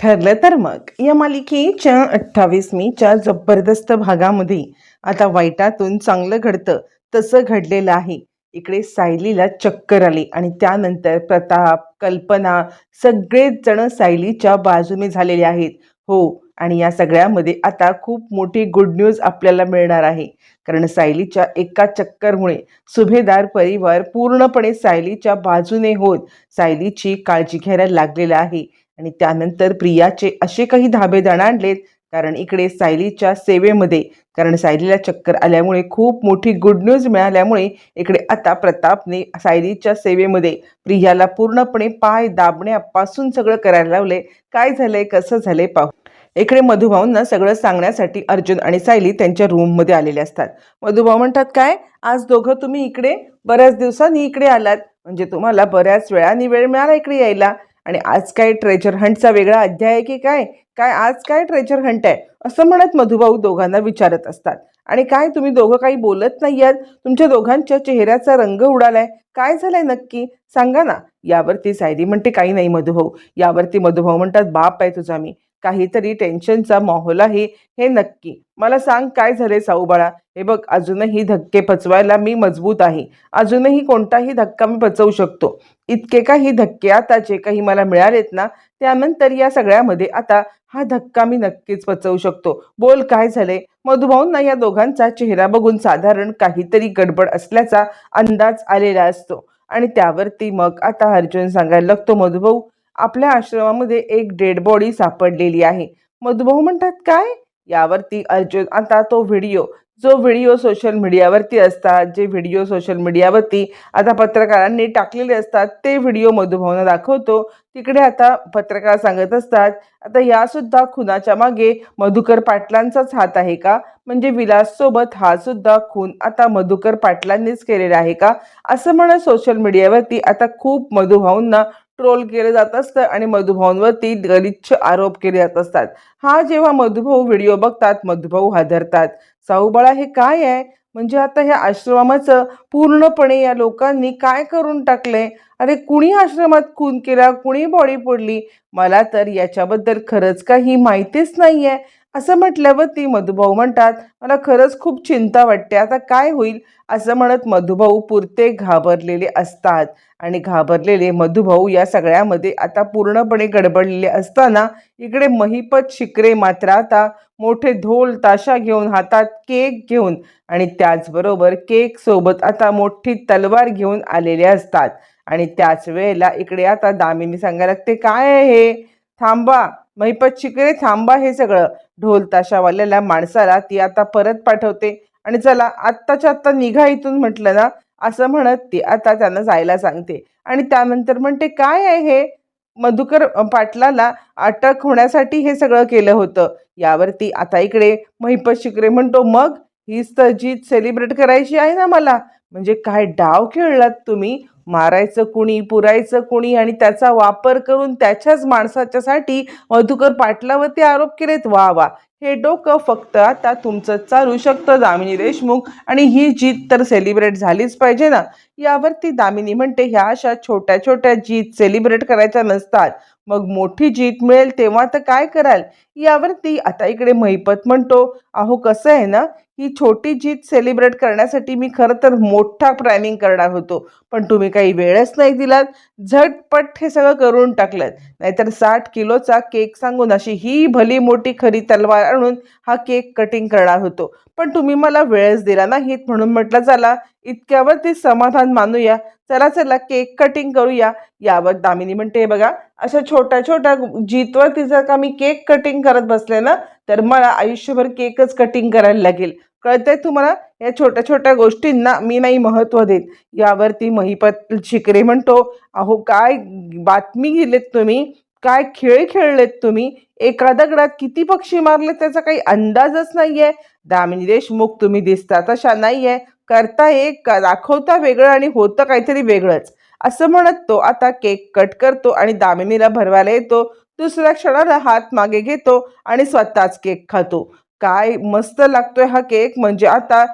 ठरलं तर मग. या मालिकेच्या अठ्ठावीस मीच्या जबरदस्त भागामध्ये आता वाईटातून चांगलं घडतं तसं घडलेलं आहे. इकडे सायलीला चक्कर आली आणि त्यानंतर प्रताप कल्पना सगळेच जण सायलीच्या बाजूने झालेले आहेत. हो आणि या सगळ्यामध्ये आता खूप मोठी गुड न्यूज आपल्याला मिळणार आहे. कारण सायलीच्या एका चक्करमुळे सुभेदार परिवार पूर्णपणे सायलीच्या बाजूने होत सायलीची काळजी घ्यायला लागलेला आहे. आणि त्यानंतर प्रियाचे असे काही धाबे आणलेत कारण इकडे सायलीच्या सेवेमध्ये कारण सायलीला चक्कर आल्यामुळे खूप मोठी गुड न्यूज मिळाल्यामुळे इकडे आता प्रतापने सायलीच्या सेवेमध्ये प्रियाला पूर्णपणे पाय दाबण्यापासून सगळं करायला लावले. काय झालंय? कसं झालंय? पाहू. इकडे मधुभाऊंना सगळं सांगण्यासाठी अर्जुन आणि सायली त्यांच्या रूममध्ये आलेले असतात. मधुभाऊ म्हणतात काय? आज दोघं तुम्ही इकडे? बऱ्याच दिवसांनी इकडे आलात. म्हणजे तुम्हाला बऱ्याच वेळाने वेळ मिळाला इकडे यायला. आणि आज काय ट्रेजर हंटचा वेगळा अध्याय आहे की काय? काय आज काय ट्रेजर हंट आहे? असं म्हणत मधुभाऊ दोघांना विचारत असतात. आणि काय तुम्ही दोघं काही बोलत नाही आहात तुमच्या दोघांच्या चेहऱ्याचा रंग उडालाय. काय झालंय नक्की? सांगा ना. यावरती सायरी म्हणते काही नाही मधुभाऊ. यावरती मधुभाऊ म्हणतात बाप आहे तुझा मी. काहीतरी टेन्शनचा माहोल आहे हे नक्की. मला सांग काय झाले साऊबाळा हे बघ अजूनही धक्के पचवायला मी मजबूत आहे. अजूनही कोणताही धक्का मी पचवू शकतो. इतके काही धक्के आता जे काही मला मिळालेत ना त्यानंतर या सगळ्यामध्ये आता हा धक्का मी नक्कीच पचवू शकतो. बोल काय झाले? मधुभाऊंना या दोघांचा चेहरा बघून साधारण काहीतरी गडबड असल्याचा अंदाज आलेला असतो. आणि त्यावरती मग आता अर्जुन सांगायला लागतो मधुभाऊ आपल्या आश्रमामध्ये एक डेड बॉडी सापडलेली आहे. मधुभाऊ म्हणतात काय? यावरती अर्जुन आता तो व्हिडिओ जो व्हिडिओ सोशल मीडियावरती असतात जे व्हिडिओ सोशल मीडियावरती आता पत्रकारांनी टाकलेले असतात ते व्हिडिओ मधुभावना दाखवतो. तिकडे आता पत्रकार सांगत असतात आता यासुद्धा खुनाच्या मागे मधुकर पाटलांचाच हात आहे का? म्हणजे विलाससोबत हा सुद्धा खून आता मधुकर पाटलांनीच केलेला आहे का? असं म्हणत सोशल मीडियावरती आता खूप मधुभाऊंना ट्रोल केलं जात असतं आणि मधुभाऊंवरती गलिच्छ आरोप केले जात असतात. हा जेव्हा मधुभाऊ व्हिडिओ बघतात मधुभाऊ हादरतात. साहूबाळा हे काय आहे? म्हणजे आता ह्या आश्रमाचं पूर्णपणे या लोकांनी काय करून टाकलंय? अरे कुणी आश्रमात खून केला? कुणी बॉडी पडली मला तर याच्याबद्दल खरंच काही माहितीच नाही आहे असं म्हटल्यावर ती मधुभाऊ म्हणतात मला खरंच खूप चिंता वाटते. आता काय होईल? असं म्हणत मधुभाऊ पुरते घाबरलेले असतात. आणि घाबरलेले मधुभाऊ या सगळ्यामध्ये आता पूर्णपणे गडबडलेले असताना इकडे महिपत शिकरे मात्र आता मोठे ढोल ताशा घेऊन हातात केक घेऊन आणि त्याचबरोबर केक सोबत आता मोठी तलवार घेऊन आलेले असतात. आणि त्याच वेळेला इकडे आता दामिनी सांगायला लागते काय आहे हे? थांबा. महिपत शिकरे थांबा हे सगळं. ढोल ताशावाल्याला माणसाला ती आता परत पाठवते. आणि चला आत्ताच्या आत्ता निघा इथून म्हटलं ना असं म्हणत ती आता त्यांना जायला सांगते. आणि त्यानंतर म्हणते काय आहे हे? मधुकर पाटलाला अटक होण्यासाठी हे सगळं केलं होतं. यावरती आता इकडे महिपत शिकरे म्हणतो मग हीच तर जीत सेलिब्रेट करायची आहे ना मला. म्हणजे काय डाव खेळलात तुम्ही? मारायचं कुणी पुरायचं कुणी आणि त्याचा वापर करून त्याच्याच माणसाच्यासाठी मधुकर पाटलावरती आरोप केलेत. वा वा. हे डोकं फक्त आता तुमचं चालू शकतं दामिनी देशमुख. आणि ही जीत तर सेलिब्रेट झालीच पाहिजे ना. यावरती दामिनी म्हणते ह्या अशा छोट्या छोट्या जीत सेलिब्रेट करायच्या नसतात. मग मोठी जीत मिळेल तेव्हा तर काय कराल? यावरती आता इकडे महिपत म्हणतो अहो कसं आहे ना ही छोटी जीत सेलिब्रेट करण्यासाठी मी खरं तर मोठा प्लॅनिंग करणार होतो. पण तुम्ही काही वेळच नाही दिलात. झटपट हे सगळं करून टाकलं नाहीतर साठ किलोचा केक सांगून अशी ही भली मोठी खरी तलवार आणून हा केक कटिंग करणार होतो. पण तुम्ही मला वेळच दिला नाहीत म्हणून म्हटलं चला इतक्यावरती समाधान मानूया. चला चला केक कटिंग करूया. यावर दामिनी म्हणते बघा अशा छोट्या छोट्या जीतवरती जर का मी केक कटिंग करत बसले ना तर मला आयुष्यभर केकच कटिंग करायला लागेल. कळतंय तुम्हाला? या छोट्या छोट्या गोष्टींना मी नाही महत्त्व देत. यावरती महिपत शिकरे म्हणतो अहो काय बातमी दिलेत तुम्ही? काय खेळ खेळलेत तुम्ही? एका दगडात किती पक्षी मारले त्याचा काही अंदाजच नाहीये. दामिनी देशमुख तुम्ही दिसता तशा नाहीये. करता एक दाखवता वेगळं आणि होतं काहीतरी वेगळंच. असं म्हणत तो आता केक कट करतो आणि दामिनीला भरवायला येतो. दुसऱ्या क्षणाला हात मागे घेतो आणि स्वतःच केक खातो. काय मस्त लागतोय हा केक. म्हणजे आता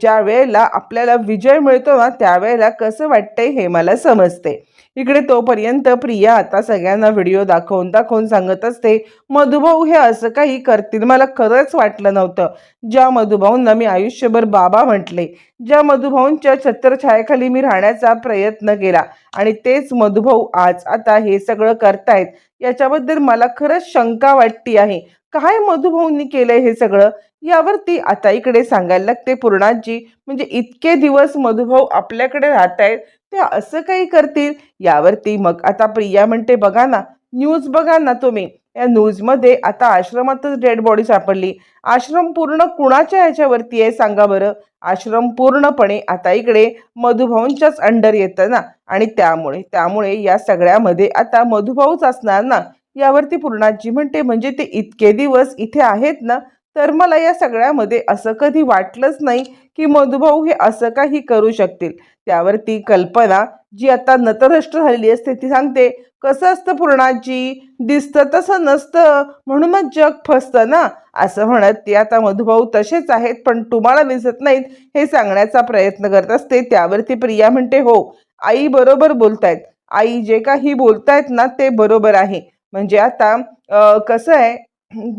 ज्या वेळेला आपल्याला विजय मिळतो ना त्यावेळेला कसं वाटतंय हे मला समजते इकडे तोपर्यंत प्रिया आता सगळ्यांना व्हिडिओ दाखवून दाखवून सांगत असते मधुभाऊ हे असं काही करतील? मला खरंच वाटलं नव्हतं. ज्या मधुभाऊंना मी आयुष्यभर बाबा म्हटले ज्या मधुभाऊंच्या छत्रछायाखाली मी राहण्याचा प्रयत्न केला आणि तेच मधुभाऊ आज आता हे सगळं करतायत याच्याबद्दल मला खरंच शंका वाटती आहे. काय मधुभाऊंनी केलंय हे सगळं? यावरती आता इकडे सांगायला लागते पूर्णाजी म्हणजे इतके दिवस मधुभाऊ आपल्याकडे राहत आहेत ते असं काही करतील? यावरती मग आता प्रिया म्हणते बघा ना न्यूज बघा ना तुम्ही. या न्यूजमध्ये आता आश्रमातच डेड बॉडी सापडली. आश्रम पूर्ण कुणाच्या ह्याच्यावरती आहे सांगा बरं? आश्रम पूर्णपणे आता इकडे मधुभाऊंच्याच अंडर येतं ना? आणि त्यामुळे त्यामुळे या सगळ्यामध्ये आता मधुभाऊच असणार ना? यावरती पूर्णाजी म्हणते म्हणजे ते इतके दिवस इथे आहेत ना? तर मला या सगळ्यामध्ये असं कधी वाटलंच नाही की मधुभाऊ हे असं काही करू शकतील. त्यावरती कल्पना जी आता नतरष्ट झालेली असते ती सांगते कसं असतं पूर्णाजी? दिसतं तसं नसतं. म्हणूनच जग फसतं ना? असं म्हणत ते आता मधुभाऊ तसेच आहेत पण तुम्हाला दिसत नाहीत हे सांगण्याचा प्रयत्न करत असते. त्यावरती प्रिया म्हणते हो आई बरोबर बोलतायत. आई जे काही बोलतायत ना ते बरोबर आहे. म्हणजे आता कसं आहे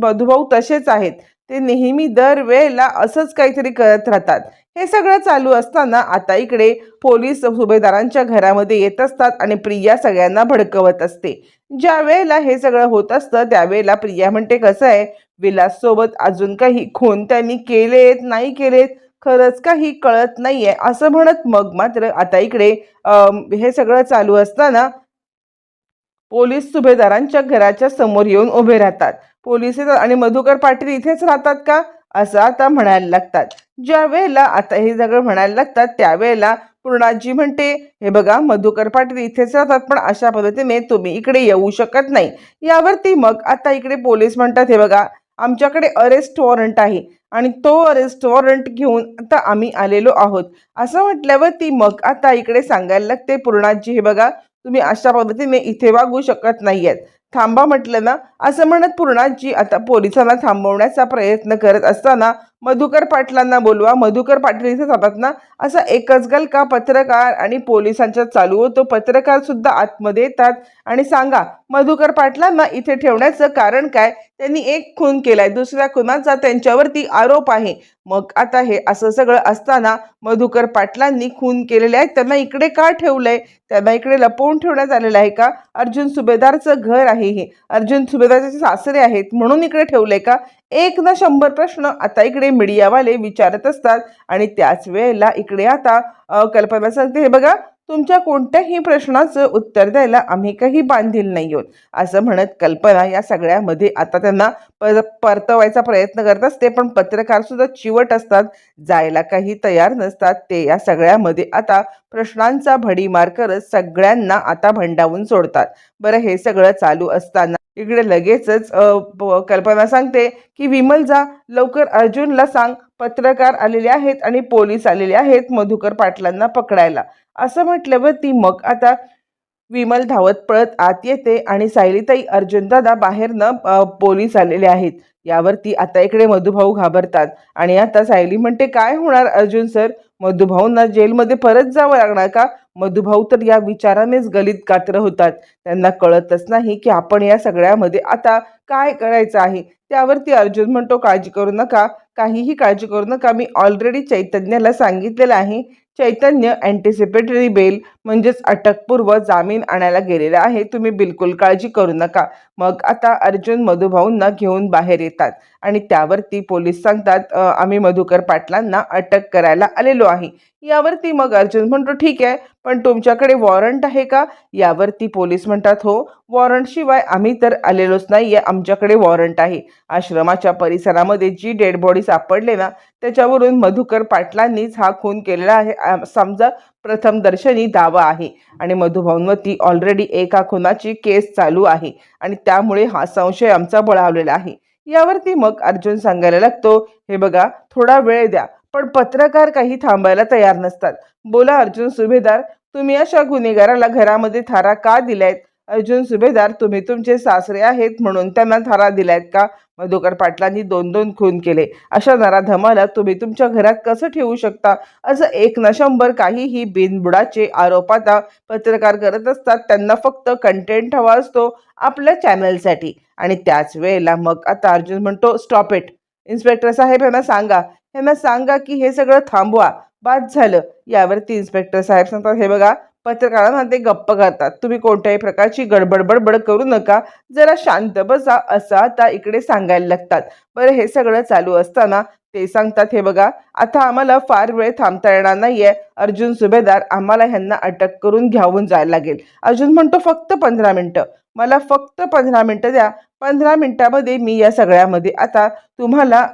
मधुभाऊ तसेच आहेत. ते नेहमी दरवेळेला असंच काहीतरी करत राहतात. हे सगळं चालू असताना आता इकडे पोलीस सुभेदारांच्या घरामध्ये येत असतात आणि प्रिया सगळ्यांना भडकवत असते. ज्या वेळेला हे सगळं होत असतं त्यावेळेला प्रिया म्हणते कसं आहे? विलाससोबत अजून काही खून त्यांनी केलेत नाही केलेत? खरंच काही कळत नाहीये. असं म्हणत मग मात्र आता इकडे हे सगळं चालू असताना पोलीस सुभेदारांच्या घराच्या समोर येऊन उभे राहतात. पोलीस येतात आणि मधुकर पाटील इथेच राहतात का? असं आता म्हणायला लागतात. ज्या वेळेला आता हे सगळं म्हणायला लागतात त्यावेळेला पूर्णाजी म्हणते हे बघा मधुकर पाटील इथेच राहतात पण अशा पद्धतीने तुम्ही इकडे येऊ शकत नाही. यावरती मग आता इकडे पोलीस म्हणतात हे बघा आमच्याकडे अरेस्ट वॉरंट आहे आणि तो अरेस्ट वॉरंट घेऊन आता आम्ही आलेलो आहोत. असं म्हटल्यावरती मग आता इकडे सांगायला लागते पूर्णाजी हे बघा तुम्ही अशा पद्धतीने इथे वागू शकत नाही आहेत थांबा म्हटलं ना असं म्हणत पूर्णाजी आता पोलिसांना थांबवण्याचा प्रयत्न करत असताना मधुकर पाटलांना बोलवा. मधुकर पाटील इथे जातात ना. असा एकच गल का पत्रकार आणि पोलिसांच्या चालू होतो. पत्रकार सुद्धा आतमध्ये येतात. आणि सांगा मधुकर पाटलांना इथे ठेवण्याचं कारण काय? त्यांनी एक खून केलाय दुसऱ्या खुनाचा त्यांच्यावरती आरोप आहे. मग आता हे असं सगळं असताना मधुकर पाटलांनी खून केलेले आहेत. त्यांना इकडे का ठेवलंय? त्यांना इकडे लपवून ठेवण्यात आलेलं आहे का? अर्जुन सुभेदारचं घर आहे हे. अर्जुन सुभेदारचे सासरे आहेत म्हणून इकडे ठेवलंय का? एक ना शंभर प्रश्न आता इकडे मीडियावाले विचारत असतात. आणि त्याच वेळेला इकडे आता कल्पना सांगते हे बघा तुमच्या कोणत्याही प्रश्नाचं उत्तर द्यायला आम्ही काही बांधील नाही आहोत. असं म्हणत कल्पना या सगळ्यामध्ये आता त्यांना पर परतवायचा प्रयत्न करत असते. पण पत्रकार सुद्धा चिवट असतात. जायला काही तयार नसतात. ते या सगळ्यामध्ये आता प्रश्नांचा भडीमार करत सगळ्यांना आता भंडावून सोडतात. बरं हे सगळं चालू असताना इकडे लगेचच प- कल्पना सांगते की विमल जा लवकर अर्जुनला सांग पत्रकार आलेले आहेत आणि पोलीस आलेले आहेत मधुकर पाटलांना पकडायला. असं म्हटल्यावरती मग आता विमल धावत पळत आत येते आणि सायलीताई अर्जुनदादा बाहेरनं पोलीस आलेले आहेत. यावरती आता इकडे मधुभाऊ घाबरतात आणि आता सायली म्हणते काय होणार अर्जुन सर? मधुभाऊंना जेलमध्ये परत जावं लागणार का? मधुभाऊ तर या विचारानेच गलित कात्र होतात. त्यांना कळतच नाही की आपण या सगळ्यामध्ये आता काय करायचं आहे? त्यावरती अर्जुन म्हणतो काळजी करू नका. काहीही काळजी करू नका. मी ऑलरेडी चैतन्याला सांगितलेलं आहे चैतन्य अँटिसिपेटरी बेल म्हणजेच अटकपूर्व जामीन आणायला गेलेला आहे. तुम्ही बिलकुल काळजी करू नका. मग आता अर्जुन मधुभाऊंना घेऊन बाहेर येतात आणि त्यावरती पोलीस सांगतात आम्ही मधुकर पाटलांना अटक करायला आलेलो आहे. यावरती मग अर्जुन म्हणतो ठीक आहे पण तुमच्याकडे वॉरंट आहे का? यावरती पोलीस म्हणतात हो वॉरंटशिवाय आम्ही तर आलेलोच नाही आहे आमच्याकडे वॉरंट आहे. आश्रमाच्या परिसरामध्ये जी डेड बॉडी सापडले ना त्याच्यावरून मधुकर पाटलांनीच हा खून केलेला आहे. समजा प्रथम दर्शनी दावा आहे आणि मधुभाऊंवरती ऑलरेडी एका खुनाची केस चालू आहे आणि त्यामुळे हा संशय आमचा बळावलेला आहे. यावरती मग अर्जुन सांगायला लागतो हे बघा थोडा वेळ द्या पण पत्रकार काही थांबायला तयार नसतात. बोला अर्जुन सुभेदार तुम्ही अशा गुन्हेगाराला घरामध्ये थारा का दिलायत? अर्जुन सुभेदार तुम्ही तुमचे सासरे आहेत म्हणून त्यांना थारा दिल्यात का? मधुकर पाटलांनी दोन दोन खून केले. अशा नराधमाला तुम्ही तुमच्या घरात कसं ठेवू शकता? असं एक न शंभर काहीही बिनबुडाचे आरोप आता पत्रकार करत असतात. त्यांना फक्त कंटेंट हवा असतो आपल्या चॅनलसाठी आणि त्याच वेळेला मग आता अर्जुन म्हणतो स्टॉप इट इन्स्पेक्टर साहेब यांना सांगा. यांना सांगा की हे सगळं थांबवा. बाद झालं. यावरती इन्स्पेक्टर साहेब सांगतात हे बघा पत्रकारांना ते गप्प करतात तुम्ही कोणत्याही प्रकारची गडबड बडबड करू नका. जरा शांत बसा असं आता इकडे सांगायला लागतात. बरं हे सगळं चालू असताना ते सांगतात हे बघा आता आम्हाला फार वेळ थांबता येणार नाहीये. अर्जुन सुभेदार आम्हाला ह्यांना अटक करून घेऊन जायला लागेल. अर्जुन म्हणतो फक्त पंधरा मिनिटं. मला फक्त पंधरा मिनिटं द्या. पंधरा मिनिटामध्ये मी या सगळ्यामध्ये आता तुम्हाला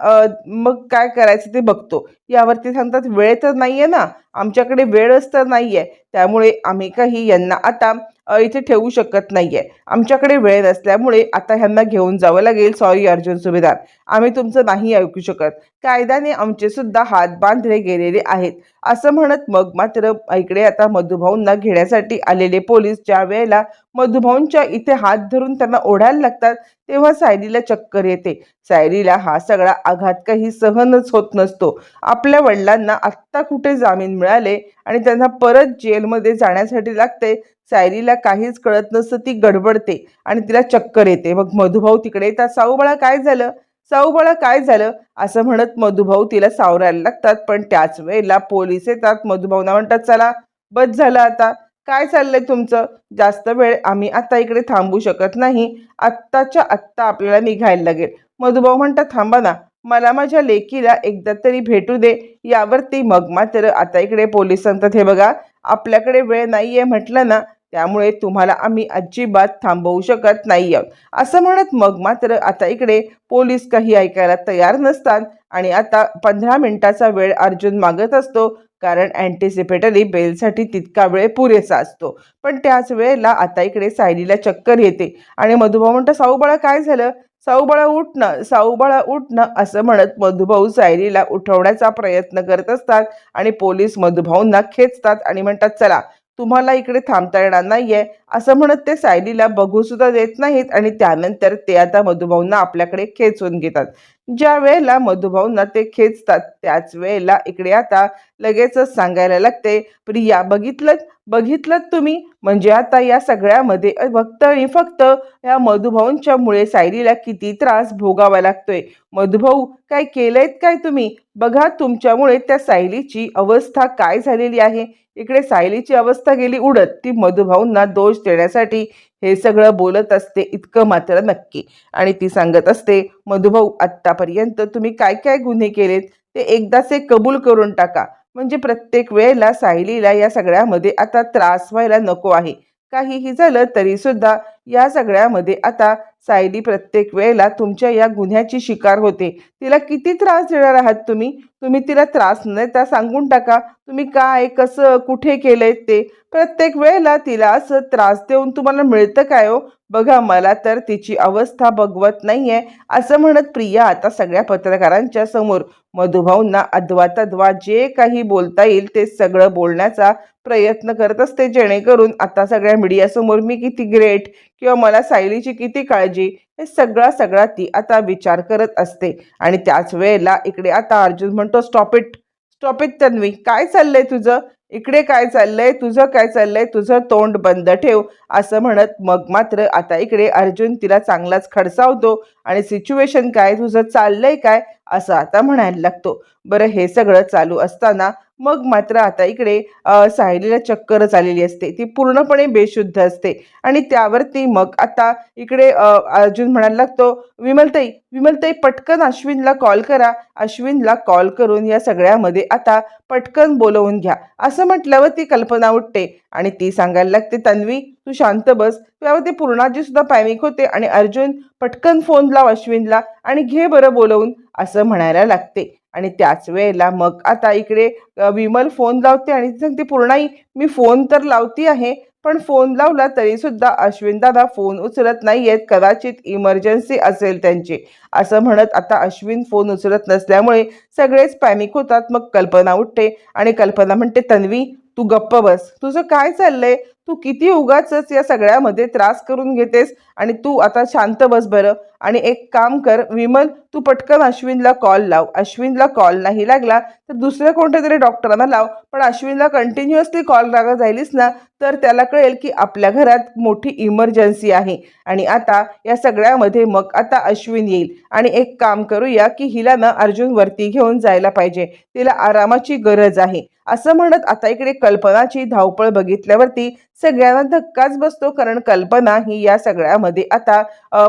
मग काय करायचं ते बघतो. यावरती सांगतात वेळ तर नाहीये ना. आमच्याकडे वेळच तर नाहीये. त्यामुळे आम्ही काही यांना आता इथे ठेवू शकत नाहीये. आमच्याकडे वेळ नसल्यामुळे आता ह्यांना घेऊन जावं लागेल. सॉरी अर्जुन सुभेदार. आम्ही तुमचं नाही ऐकू शकत. कायद्याने आमचे सुद्धा हात बांधले गेलेले आहेत. असं म्हणत मग मात्र इकडे आता मधुभाऊंना घेण्यासाठी आलेले पोलीस ज्या वेळेला मधुभाऊंच्या इथे हात धरून त्यांना ओढायला लागतात तेव्हा सायलीला चक्कर येते. सायलीला हा सगळा आघात काही सहनच होत नसतो. आपल्या वडिलांना आत्ता कुठे जामीन मिळाले आणि त्यांना परत जेलमध्ये जाण्यासाठी लागते सायलीला काहीच कळत नसतं ती गडबडते आणि तिला चक्कर येते. मग मधुभाऊ तिकडे येतात साऊबाळा काय झालं? साऊबाळा काय झालं? असं म्हणत मधुभाऊ तिला सावरायला लागतात. पण त्याच वेळेला पोलीस येतात. मधुभाऊना म्हणतात चला बस झालं आता. काय चाललंय तुमचं? जास्त वेळ आम्ही आता इकडे थांबू शकत नाही. आत्ताच्या आत्ता आपल्याला निघायला लागेल. मधुभाऊ म्हणतात थांबा ना. मला माझ्या लेकीला एकदा तरी भेटू दे. यावरती मग मात्र आता इकडे पोलीस हे बघा आपल्याकडे वेळ नाही आहे म्हटलं ना त्यामुळे तुम्हाला आम्ही अजिबात थांबवू शकत नाही आहोत असं म्हणत मग मात्र आता इकडे पोलीस काही ऐकायला तयार नसतात आणि आता पंधरा मिनिटाचा वेळ अर्जुन मागत असतो कारण अँटिसिपेटरी बेलसाठी तितका वेळ पुरेसा असतो. पण त्याच वेळेला आता इकडे सायलीला चक्कर येते. आणि मधुभाऊ म्हणतो साऊबाळा काय झालं? साऊबाळा उठणं साऊबाळा उठणं असं म्हणत मधुभाऊ सायलीला उठवण्याचा प्रयत्न करत असतात आणि पोलीस मधुभाऊंना खेचतात आणि म्हणतात चला तुम्हाला इकडे थांबता येणार नाहीये. असं म्हणत ते सायलीला बघू सुद्धा देत नाहीत आणि त्यानंतर ते आता मधुभाऊंना आपल्याकडे खेचून घेतात. ज्या वेळेला मधुभाऊंना ते खेचतात त्याच वेळेला इकडे आता लगेचच सांगायला लागते प्रिया बघितलं बघितलं तुम्ही? म्हणजे आता या सगळ्यामध्ये फक्त आणि फक्त या मधुभाऊंच्या मुळे सायलीला किती त्रास भोगावा लागतोय. मधुभाऊ काय केलंयत काय तुम्ही? बघा तुमच्यामुळे त्या सायलीची अवस्था काय झालेली आहे. इकडे सायलीची अवस्था गेली उडत. ती मधुभाऊंना दोष देण्यासाठी हे सगळं बोलत असते इतकं मात्र नक्की. आणि ती सांगत असते मधुभाऊ आत्तापर्यंत तुम्ही काय काय गुन्हे केलेत? ते एकदाचे कबूल करून टाका. म्हणजे प्रत्येक वेळेला सायलीला या सगळ्यामध्ये आता त्रास व्हायला नको आहे. काहीही झालं तरी सुद्धा या सगळ्यामध्ये आता सायली प्रत्येक वेळेला तुमच्या या गुन्ह्याची शिकार होते. तिला किती त्रास देणार आहात तुम्ही? तुम्ही तिला त्रास न त्या सांगून टाका. तुम्ही काय कसं कुठे केलंय ते? प्रत्येक वेळेला तिला असं त्रास देऊन तुम्हाला मिळतं काय हो? बघा मला तर तिची अवस्था बघवत नाहीये असं म्हणत प्रिया आता सगळ्या पत्रकारांच्या समोर. मधुभाऊंना अद्वा तद्वा जे काही बोलता येईल ते सगळं बोलण्याचा प्रयत्न करत असते जेणेकरून आता सगळ्या मीडियासमोर मी किती ग्रेट किंवा मला सायलीची किती काळजी हे सगळा सगळा ती आता विचार करत असते. आणि त्याच वेळेला इकडे आता अर्जुन म्हणतो stop it stop it Tanvi. काय चाललंय तुझं? इकडे काय चाललंय? तुझं काय चाललंय? तुझं तोंड बंद ठेव. असं म्हणत मग मात्र आता इकडे अर्जुन तिला चांगलाच खडसावतो. आणि सिच्युएशन काय? तुझं चाललंय काय? असं आता म्हणायला लागतो. बरं हे सगळं चालू असताना मग मात्र आता इकडे अ, सायलीला चक्करच आलेली असते. ती पूर्णपणे बेशुद्ध असते. आणि त्यावरती मग आता इकडे अर्जुन म्हणायला लागतो विमलताई विमलताई पटकन अश्विनला कॉल करा. अश्विनला कॉल करून या सगळ्यामध्ये आता पटकन बोलवून घ्या. असं म्हटल्यावर ती कल्पना उठते. आणि ती सांगायला लागते तन्वी तू शांत बस. त्यावर ते पूर्णाजी सुद्धा पॅनिक होते आणि अर्जुन पटकन फोन लाव अश्विनला आणि घे बरं बोलवून. असं म्हणायला लागते. आणि त्याच वेळेला मग आता इकडे विमल फोन लावते आणि ती सांगते पूर्णाई मी फोन तर लावती आहे पण फोन लावला तरी सुद्धा अश्विन दादा फोन उचलत नाहीयेत. कदाचित इमर्जन्सी असेल त्यांची. असं म्हणत आता अश्विन फोन उचलत नसल्यामुळे सगळेच पॅनिक होतात. मग कल्पना उठते आणि कल्पना म्हणते तन्वी तू गप्प बस. तुझं काय चाललंय? तू किती उगाच या सगळ्यामध्ये त्रास करून घेतेस आणि तू आता शांत बस बरं. आणि एक काम कर विमल तू पटकन अश्विनला कॉल लाव. अश्विनला कॉल नाही लागला तर दुसऱ्या कोणत्या तरी डॉक्टरांना लाव. पण अश्विनला कंटिन्युअसली कॉल लागत राहिलीस ना तर त्याला कळेल की आपल्या घरात मोठी इमर्जन्सी आहे. आणि आता या सगळ्यामध्ये मग आता अश्विन येईल. आणि एक काम करूया की हिला ना अर्जुन वरती घेऊन जायला पाहिजे. तिला आरामाची गरज आहे. असं म्हणत आता इकडे कल्पनाची धावपळ बघितल्यावरती सगळ्यांना धक्काच बसतो कारण कल्पना ही या सगळ्यामध्ये आता अ,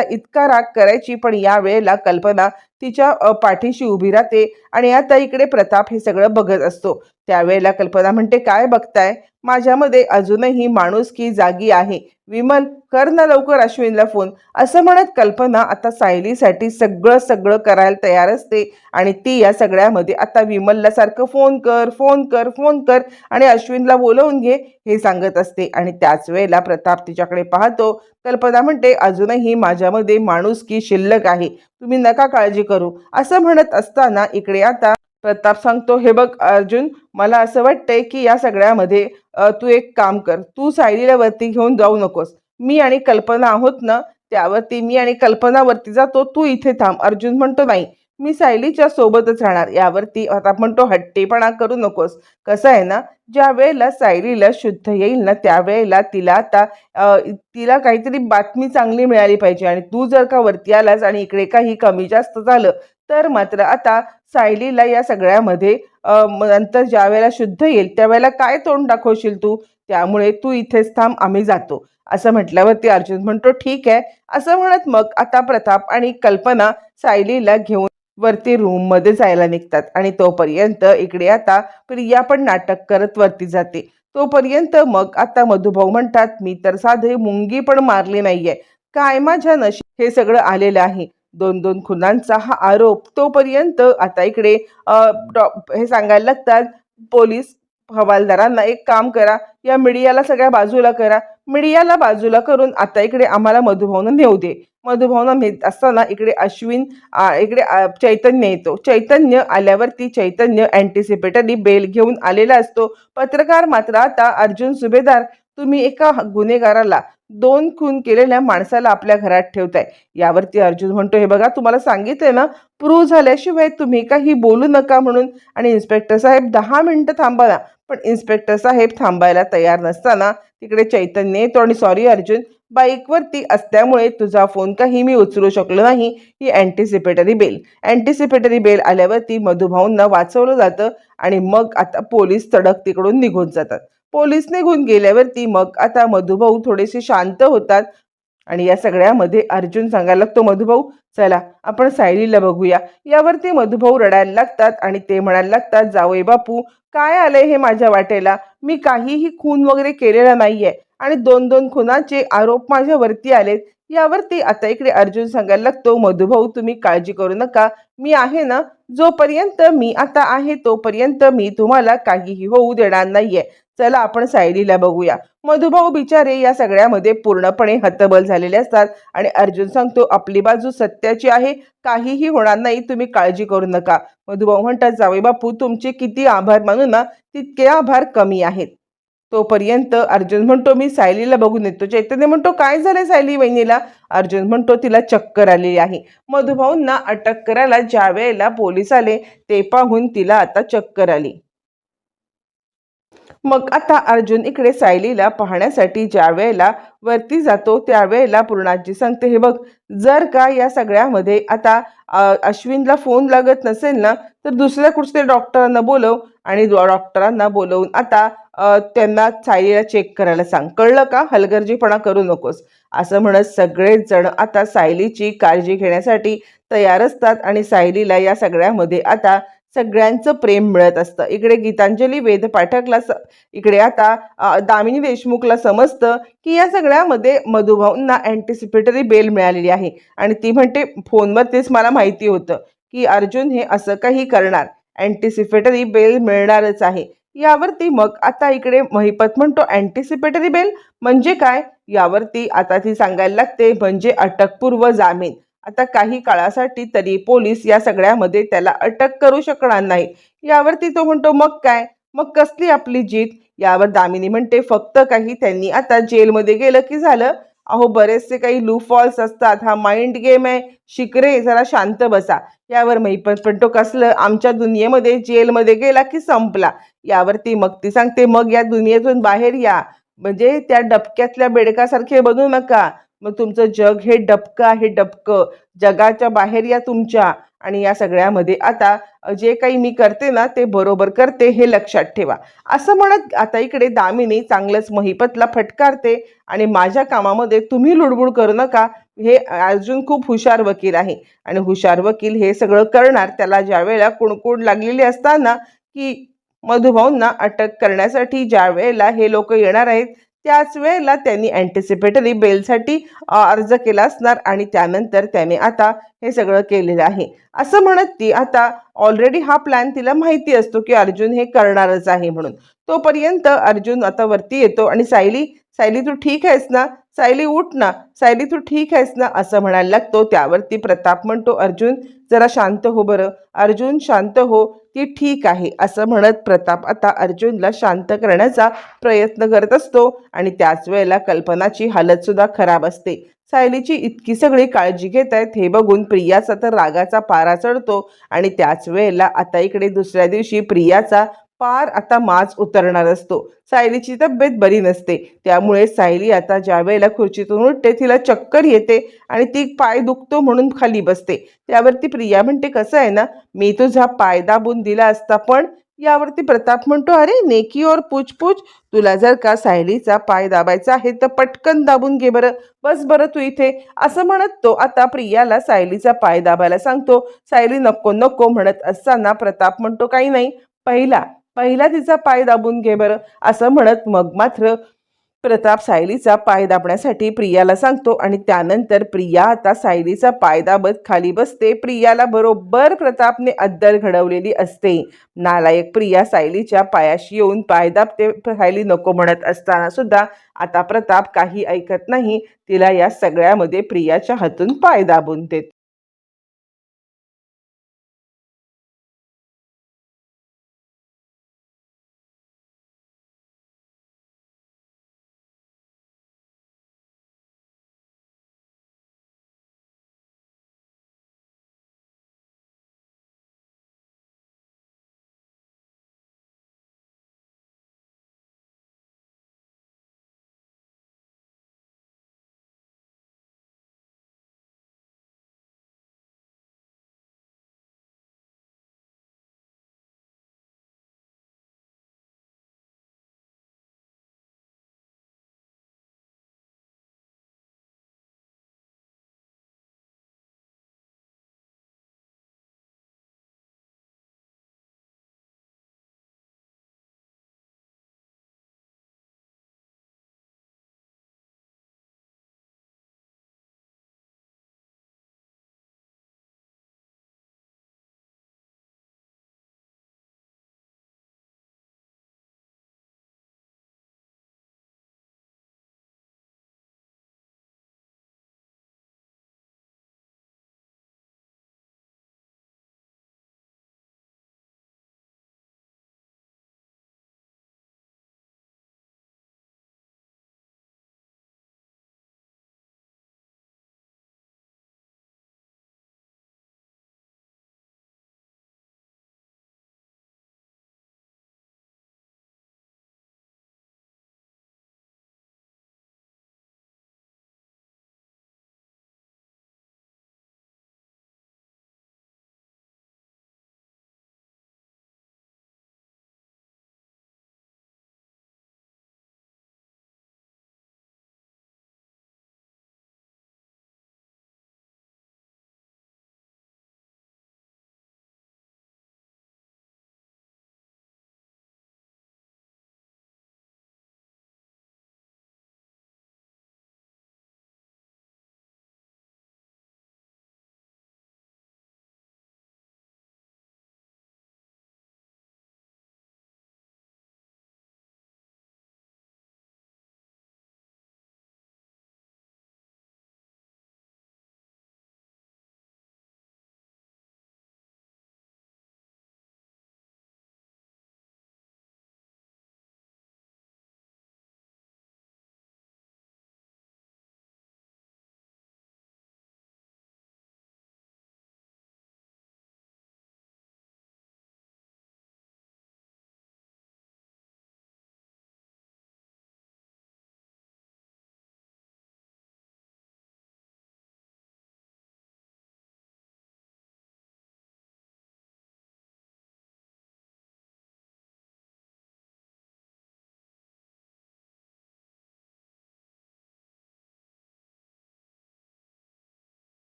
तिचा इतका राग करायची पण या वेळेला कल्पना तिच्या पाठीशी उभी राहते आणि आता इकडे प्रताप हे सगळं बघत असतो. त्यावेळेला कल्पना म्हणते काय बघताय? माझ्यामध्ये अजूनही माणूस की जागी आहे. विमल कर ना लवकर अश्विनला फोन असं म्हणत कल्पना आता सायलीसाठी सगळं सगळं करायला तयार असते आणि ती या सगळ्यामध्ये आता विमलला सारखं फोन कर फोन कर फोन कर आणि अश्विनला बोलवून घे हे सांगत असते. आणि त्याच वेळेला प्रताप तिच्याकडे पाहतो. कल्पना म्हणते अजूनही माझ्यामध्ये माणूस की शिल्लक आहे. तुम्ही नका काळजी करू. असं म्हणत असताना इकडे आता प्रताप सांगतो हे बघ अर्जुन मला असं वाटतंय की या सगळ्यामध्ये तू एक काम कर. तू सायलीला वरती घेऊन जाऊ नकोस. मी आणि कल्पना आहोत ना त्यावरती मी आणि कल्पनावरती जातो. तू इथे थांब. अर्जुन म्हणतो नाही. मी सायलीच्या सोबतच राहणार. यावरती आता म्हणतो हट्टीपणा करू नकोस. कसं आहे ना ज्या वेळेला सायलीला शुद्ध येईल ना त्यावेळेला तिला आता तिला काहीतरी बातमी चांगली मिळाली पाहिजे. आणि तू जर का वरती आलास आणि इकडे काही कमी जास्त झालं तर मात्र आता सायलीला या सगळ्यामध्ये नंतर ज्या वेळेला शुद्ध येईल त्यावेळेला काय तोंड दाखवशील तू? त्यामुळे तू इथेच थांब आम्ही जातो. असं म्हटल्यावरती अर्जुन म्हणतो ठीक आहे. असं म्हणत मग आता प्रताप आणि कल्पना सायलीला घेऊन वरती रूममध्ये जायला निघतात आणि तोपर्यंत इकडे आता प्रिया पण नाटक करत वरती जाते. तोपर्यंत मग आता मधुभाऊ म्हणतात मी तर साधे मुंगी पण मारली नाहीये. काय माझ्या नशी हे सगळं आलेलं आहे. दोन दोन खुनांचा हा आरोप. तोपर्यंत आता इकडे डॉ- हे सांगायला लागतात पोलीस हवालदारांना एक काम करा या मीडियाला सगळ्या बाजूला करा. मीडियाला बाजूला करून आता इकडे आम्हाला मधुभावना नेऊ दे. मधुभावना नेत असताना इकडे अश्विन इकडे चैतन्य येतो. चैतन्य आल्यावरती चैतन्य अँटिसिपेटरी बेल घेऊन आलेला असतो. पत्रकार मात्र आता अर्जुन सुभेदार तुम्ही एका गुन्हेगाराला दोन खून केलेल्या माणसाला आपल्या घरात ठेवताय. यावरती अर्जुन म्हणतो हे बघा तुम्हाला सांगितलंय ना प्रूव्ह झाल्याशिवाय तुम्ही काही बोलू नका म्हणून. आणि इन्स्पेक्टर साहेब दहा मिनिटं थांबा ना पण इन्स्पेक्टर साहेब थांबायला तयार नसताना तिकडे चैतन्य येतो आणि सॉरी अर्जुन बाईकवरती असल्यामुळे तुझा फोन काही मी उचलू शकलो नाही ही अँटिसिपेटरी बेल. अँटिसिपेटरी बेल आल्यावरती मधुभाऊंना वाचवलं जातं आणि मग आता पोलीस तडक तिकडून निघून जातात. पोलीस निघून गेल्यावरती मग आता मधुभाऊ थोडेसे शांत होतात. आणि या सगळ्यामध्ये अर्जुन सांगायला लागतो मधुभाऊ चला आपण सायलीला बघूया. यावरती मधुभाऊ रडायला लागतात आणि ते म्हणायला लागतात जावई बापू काय आलंय हे माझ्या वाटेला? मी काहीही खून वगैरे केलेला नाहीये. आणि दोन दोन खुनाचे आरोप माझ्यावरती आलेत. यावरती आता इकडे अर्जुन सांगायला लागतो मधुभाऊ तुम्ही काळजी करू नका. मी आहे ना जोपर्यंत मी आता आहे तोपर्यंत मी तुम्हाला काहीही होऊ देणार नाहीये. चला आपण सायलीला बघूया. मधुभाऊ बिचारे या सगळ्यामध्ये पूर्णपणे हतबल झालेले असतात आणि अर्जुन सांगतो आपली बाजू सत्याची आहे काहीही होणार नाही तुम्ही काळजी करू नका. मधुभाऊ म्हणतात जावे बापू तुमचे किती आभार मानू ना तितके आभार कमी आहेत. तोपर्यंत अर्जुन म्हणतो मी सायलीला बघून येतो. चैतन्य म्हणतो काय झालंय सायली वहिनीला? अर्जुन म्हणतो तिला चक्कर आलेली आहे. मधुभाऊंना अटक करायला ज्या वेळेला पोलीस आले ते पाहून तिला आता चक्कर आली. मग आता अर्जुन इकडे सायलीला पाहण्यासाठी ज्या वेळेला वरती जातो त्यावेळेला पूर्णाजी सांगते हे बघ जर का या सगळ्यामध्ये आता अश्विनला फोन लागत नसेल ना तर दुसऱ्या कुठच्या डॉक्टरांना बोलव आणि डॉक्टरांना बोलवून आता त्यांना सायलीला चेक करायला सांग. कळलं का? हलगर्जीपणा करू नकोस. असं म्हणत सगळेच जण आता सायलीची काळजी घेण्यासाठी तयार असतात आणि सायलीला या सगळ्यामध्ये आता सगळ्यांचं प्रेम मिळत असतं. इकडे गीतांजली वेद पाठकला स इकडे आता दामिनी देशमुखला समजतं की या सगळ्यामध्ये मधुभाऊंना अँटिसिपेटरी बेल मिळालेली आहे. आणि ती म्हणते फोनवर तेच मला माहिती होतं की अर्जुन हे असं काही करणार. अँटिसिपेटरी बेल मिळणारच आहे. यावरती मग आता इकडे महिपत म्हणतो अँटिसिपेटरी बेल म्हणजे काय? यावरती आता ती सांगायला लागते म्हणजे अटकपूर्व जामीन. आता काही काळासाठी तरी पोलीस या सगळ्यामध्ये त्याला अटक करू शकणार नाही. यावरती तो म्हणतो मग काय? मग कसली आपली जीत? यावर दामिनी म्हणते फक्त काही त्यांनी आता जेलमध्ये गेलं की झालं. अहो बरेचसे काही लू फॉल्स असतात. हा माइंड गेम आहे. शिकरे जरा शांत बसा. यावर महिपत पण तो कसलं? आमच्या दुनियेमध्ये जेलमध्ये गेला की संपला. यावरती मग ती सांगते मग या दुनियेतून बाहेर या. म्हणजे त्या डबक्यातल्या बेडकासारखे बनू नका. मग तुमचं जग हे डबकं आहे डबकं. जगाच्या बाहेर या तुमच्या आणि या सगळ्यामध्ये. आता जे काही मी करते ना ते बरोबर करते हे लक्षात ठेवा. असं म्हणत आता इकडे दामिनी चांगलंच महिपतला फटकारते आणि माझ्या कामामध्ये तुम्ही लुडबुड करू नका. हे अर्जुन खूप हुशार वकील आहे. आणि हुशार वकील हे सगळं करणार. त्याला ज्या वेळेला कुणकुण लागलेली असताना की मधुभाऊंना अटक करण्यासाठी ज्या वेळेला हे लोक येणार आहेत त्याच वेळेला त्यांनी अँटिसिपेटरी बेलसाठी अर्ज केला असणार आणि त्यानंतर त्याने आता हे सगळं केलेलं आहे. असं म्हणत ती आता ऑलरेडी हा प्लॅन तिला माहिती असतो की अर्जुन हे करणारच आहे म्हणून. तोपर्यंत अर्जुन आता वरती येतो आणि सायली सायली तू ठीक आहेस ना? सायली उठ ना. सायली तू ठीक आहेस ना? असं म्हणायला लागतो. त्यावरती प्रताप म्हणतो अर्जुन जरा शांत हो बरं. अर्जुन शांत हो. ती ठीक आहे. असं म्हणत प्रताप आता अर्जुनला शांत करण्याचा प्रयत्न करत असतो आणि त्याच वेळेला कल्पनाची हालतसुद्धा खराब असते. सायलीची इतकी सगळी काळजी घेत आहेत हे बघून प्रियाचा तर रागाचा पारा चढतो आणि त्याच वेळेला आता इकडे दुसऱ्या दिवशी प्रियाचा पार आता माज उतरणार असतो. सायलीची तब्येत बरी नसते. त्यामुळे सायली आता ज्या वेळेला खुर्चीतून उठते तिला चक्कर येते आणि ती पाय दुखतो म्हणून खाली बसते. त्यावरती प्रिया म्हणते कसं आहे ना? मी तुझा पाय दाबून दिला असता पण यावरती प्रताप म्हणतो अरे नेकी और पूछ पूछ तुला जर का सायलीचा पाय दाबायचा आहे तर पटकन दाबून घे बरं. बस बरं तू इथे. असं म्हणत तो आता प्रियाला सायलीचा पाय दाबायला सांगतो. सायली नको नको म्हणत असताना प्रताप म्हणतो काही नाही. पहिला पहिला तिचा पाय दाबून घे बरं असं म्हणत मग मात्र प्रताप सायलीचा पाय दाबण्यासाठी प्रियाला सांगतो आणि त्यानंतर प्रिया आता सायलीचा पाय दाबत खाली बसते. प्रियाला बरोबर प्रतापने अद्दल घडवलेली असते. नालायक प्रिया सायलीच्या पायाशी येऊन पाय दाबते. सायली नको म्हणत असताना सुद्धा आता प्रताप काही ऐकत नाही. तिला या सगळ्यामध्ये प्रियाच्या हातून पाय दाबून देत.